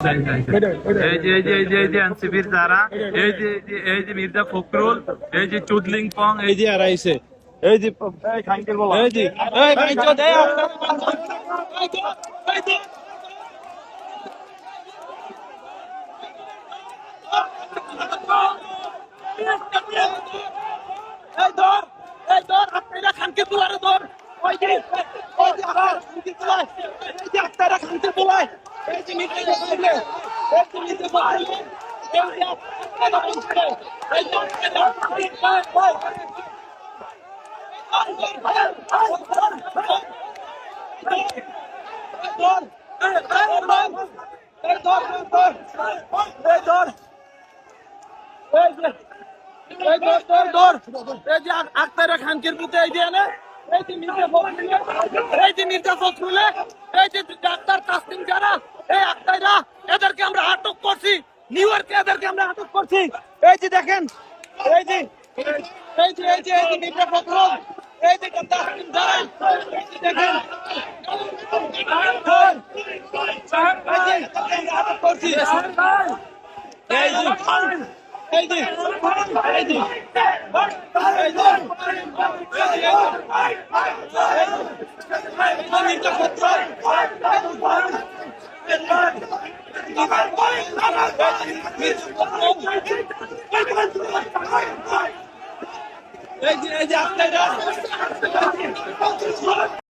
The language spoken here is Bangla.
এই যে এই যে এই যে এই যে এনসিপির যারা এই যে এই যে এই মির্জা ফখরুল এই যে চুদলিং পং এই যে আর আইছে এই যে এই যে এই বাইচো দে এই ধর এই ধর আপনারা খানকে তোলারে ধর ওই যে ওই যে তোলায় এই যে আপনারা খানকে তোলায় এই যে নিচে বসলে এই যে নিচে বসলে এই যে আপনারা বসলে এই যে আপনারা বসলে আক্তারা খানকের পুতে এই যে এনে এই যে মির্জা ফখরুলে এই যে মির্জা ফখরুলে এই যে ডাক্তার তাসলিম যারা এই আক্তারা এদেরকে আমরা আটক করছি নিউ ইয়র্কে এদেরকে আমরা আটক করছি এই যে দেখেন এই যে এই যে এই যে এই যে মির্জা ফখরুল এই যে দেখেন আটক করছি এই যে এই এই যে এই যে আপনারা